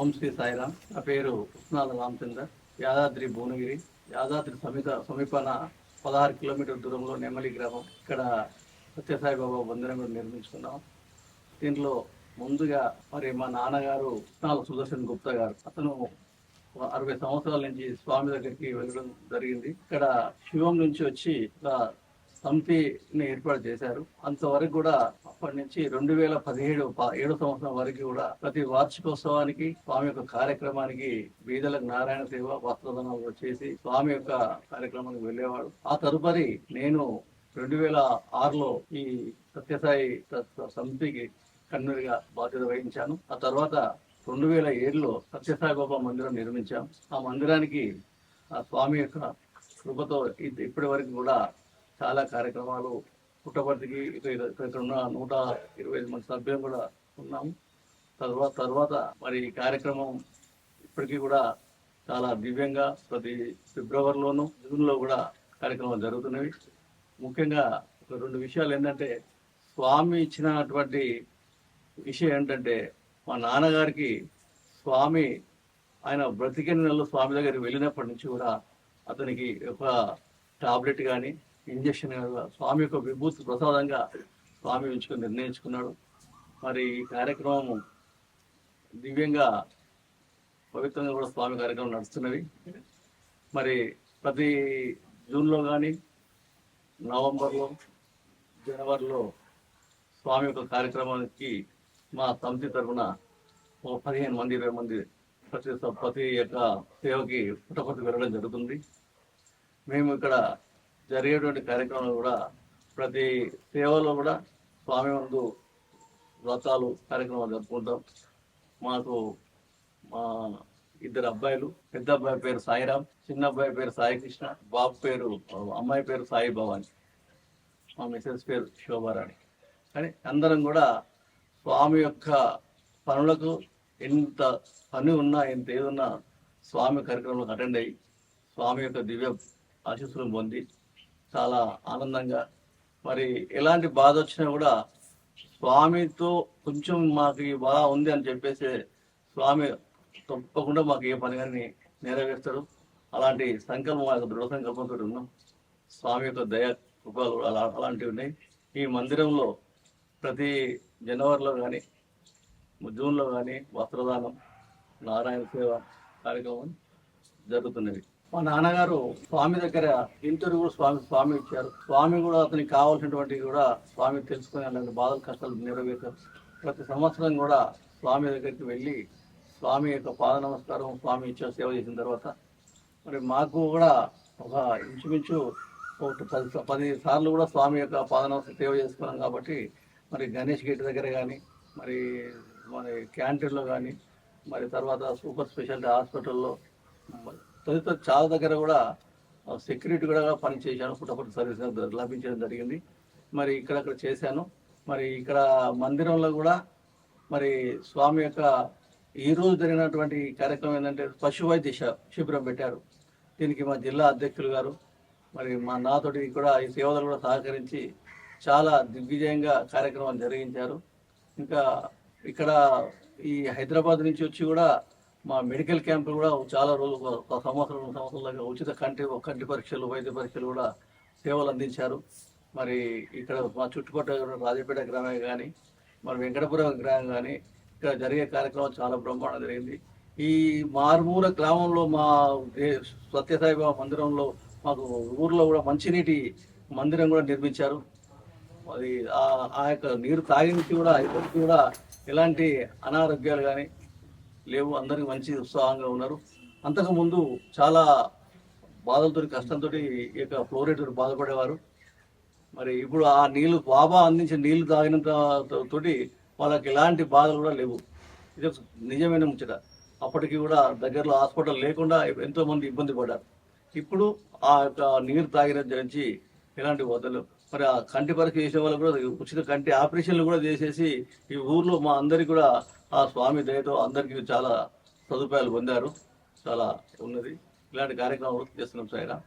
ఓం శ్రీ సాయిరామ్. నా పేరు కృష్ణాల రామచందర్. యాదాద్రి భువనగిరి. యాదాద్రి సమీప సమీపాన పదహారు కిలోమీటర్ల దూరంలో నెమ్మలి గ్రామం. ఇక్కడ సత్యసాయిబాబా మందిరం కూడా నిర్మించుకున్నాం. దీంట్లో ముందుగా మరి మా నాన్నగారు కృష్ణాల సుదర్శన్ గుప్తా గారు. అతను అరవై సంవత్సరాల నుంచి స్వామి దగ్గరికి వెళ్ళడం జరిగింది. ఇక్కడ శివం నుంచి వచ్చి ఒక సమితిని ఏర్పాటు చేశారు. అంతవరకు కూడా అప్పటి నుంచి రెండు వేల పదిహేడు ఏడు సంవత్సరం వరకు కూడా ప్రతి వార్షికోత్సవానికి స్వామి యొక్క కార్యక్రమానికి బీదలకు నారాయణ సేవ వస్త్రదానాలు చేసి స్వామి యొక్క కార్యక్రమానికి వెళ్ళేవాడు. ఆ తదుపరి నేను రెండు వేల ఆరులో ఈ సత్యసాయి సమితికి కన్నుడిగా బాధ్యత వహించాను. ఆ తర్వాత రెండు వేల ఏడులో సత్యసాయి బాబా మందిరం నిర్మించాం. ఆ మందిరానికి ఆ స్వామి యొక్క కృపతో ఇప్పటి వరకు కూడా చాలా కార్యక్రమాలు పుట్టపర్తికి ఇక్కడ ఇక్కడ ఉన్న నూట ఇరవై ఐదు మంది సభ్యులు కూడా ఉన్నాము తర్వాత తర్వాత మరి ఈ కార్యక్రమం ఇప్పటికీ కూడా చాలా దివ్యంగా ప్రతి ఫిబ్రవరిలోనూ జూన్లో కూడా కార్యక్రమాలు జరుగుతున్నవి. ముఖ్యంగా ఒక రెండు విషయాలు ఏంటంటే స్వామి ఇచ్చినటువంటి విషయం ఏంటంటే మా నాన్నగారికి స్వామి ఆయన బ్రతికిన నెలలో స్వామి దగ్గరికి వెళ్ళినప్పటి నుంచి కూడా అతనికి ఒక టాబ్లెట్ కానీ ఇంజక్షన్ స్వామి యొక్క విభూతి ప్రసాదంగా స్వామి ఉంచుకొని నిర్ణయించుకున్నాడు. మరి ఈ కార్యక్రమం దివ్యంగా పవిత్రంగా కూడా స్వామి కార్యక్రమం నడుస్తున్నది. మరి ప్రతి జూన్లో కానీ నవంబర్లో జనవరిలో స్వామి యొక్క కార్యక్రమానికి మా సమితి తరఫున ఒక పదిహేను మంది ఇరవై మంది ప్రతి ప్రతి యొక్క సేవకి పుట్టపతి వెళ్ళడం జరుగుతుంది. మేము ఇక్కడ జరిగేటువంటి కార్యక్రమాలు కూడా ప్రతి సేవలో కూడా స్వామి ముందు వ్రతాలు కార్యక్రమాలు జరుపుకుంటాం. మాకు మా ఇద్దరు అబ్బాయిలు పెద్ద అబ్బాయి పేరు సాయిరామ్ చిన్న అబ్బాయి పేరు సాయి కృష్ణ బాబు పేరు అమ్మాయి పేరు సాయి భవాని. మా మిసెస్ పేరు శోభారాణి కానీ అందరం కూడా స్వామి యొక్క పనులకు ఎంత పని ఉన్నా ఎంత ఏదున్నా స్వామి కార్యక్రమంలో అటెండ్ అయ్యి స్వామి యొక్క దివ్య ఆశీస్సులను పొంది చాలా ఆనందంగా. మరి ఎలాంటి బాధ వచ్చినా కూడా స్వామితో కొంచెం మాకు ఈ బాధ ఉంది అని చెప్పేసి స్వామి తప్పకుండా మాకు ఏ పని కానీ నెరవేర్తాడు అలాంటి సంకల్పం యొక్క దృఢ సంకల్పంతో ఉన్నాం. స్వామి యొక్క దయ కృపాలు అలా అలాంటివి ఉన్నాయి. ఈ మందిరంలో ప్రతి జనవరిలో కానీ జూన్లో కానీ వస్త్రదానం నారాయణ సేవ కార్యక్రమం జరుగుతున్నవి మా నాన్నగారు స్వామి దగ్గర ఇంటర్వ్యూ కూడా స్వామి స్వామి ఇచ్చారు. స్వామి కూడా అతనికి కావాల్సినటువంటి కూడా స్వామి తెలుసుకుని అలాంటి బాధలు కష్టాలు నెరవేర్చారు. ప్రతి సంవత్సరం కూడా స్వామి దగ్గరికి వెళ్ళి స్వామి యొక్క పాద నమస్కారం స్వామి ఇచ్చే సేవ చేసిన తర్వాత మరి మాకు కూడా ఒక ఇంచుమించు ఒకటి పది పది సార్లు కూడా స్వామి యొక్క పాదనమస్కారం సేవ చేసుకున్నాం కాబట్టి మరి గణేష్ గేట్ దగ్గర కానీ మరి మరి క్యాంటీన్లో కానీ మరి తర్వాత సూపర్ స్పెషాలిటీ హాస్పిటల్లో మరి తదితర చాలా దగ్గర కూడా సెక్యూరిటీ కూడా పనిచేశాను పుట్టపట్టు సర్వీస్ లభించడం జరిగింది. మరి ఇక్కడక్కడ చేశాను. మరి ఇక్కడ మందిరంలో కూడా మరి స్వామి యొక్క ఈ రోజు జరిగినటువంటి కార్యక్రమం ఏంటంటే పశు వైద్య శిబిరం పెట్టారు. దీనికి మా జిల్లా అధ్యక్షులు గారు మరి మా నాతోటి కూడా ఈ సేవలు కూడా సహకరించి చాలా దిగ్విజయంగా కార్యక్రమాలు జరిగించారు. ఇంకా ఇక్కడ ఈ హైదరాబాద్ నుంచి వచ్చి కూడా మా మెడికల్ క్యాంపులు కూడా చాలా రోజులు ఒక- సంవత్సరం రెండు సంవత్సరాలుగా ఉచిత కంటి కంటి పరీక్షలు వైద్య పరీక్షలు కూడా సేవలు అందించారు. మరి ఇక్కడ మా చుట్టుపక్కల రాజపేట గ్రామం కానీ మరి వెంకటపురం గ్రామం కానీ ఇక్కడ జరిగే కార్యక్రమం చాలా బ్రహ్మాండం జరిగింది. ఈ మారుమూల గ్రామంలో మా సత్యసాయిబాబా మందిరంలో మాకు ఊర్లో కూడా మంచినీటి మందిరం కూడా నిర్మించారు. అది ఆ యొక్క నీరు తాగినికి కూడా ఇప్పటికీ కూడా ఎలాంటి అనారోగ్యాలు కానీ లేవు. అందరికి మంచి ఉత్సాహంగా ఉన్నారు. అంతకుముందు చాలా బాధలతో కష్టంతో ఈ యొక్క ఫ్లోరైడ్ బాధపడేవారు. మరి ఇప్పుడు ఆ నీళ్ళు బాబా అందించిన నీళ్ళు తాగినంత తోటి వాళ్ళకి ఎలాంటి బాధలు కూడా లేవు. ఇది నిజమైన ముచ్చట. అప్పటికి కూడా దగ్గరలో హాస్పిటల్ లేకుండా ఎంతోమంది ఇబ్బంది పడ్డారు. ఇప్పుడు ఆ యొక్క నీరు తాగిన నుంచి ఎలాంటి వదలు మరి ఆ కంటి పరీక్ష చేసిన వాళ్ళు కూడా ఉచిత కంటి ఆపరేషన్లు కూడా చేసేసి ఈ ఊర్లో మా అందరికి కూడా ఆ స్వామి దయతో అందరికీ చాలా సదుపాయాలు పొందారు. చాలా ఉన్నది. ఇలాంటి కార్యక్రమాలు చేస్తున్నాం సాయిరా.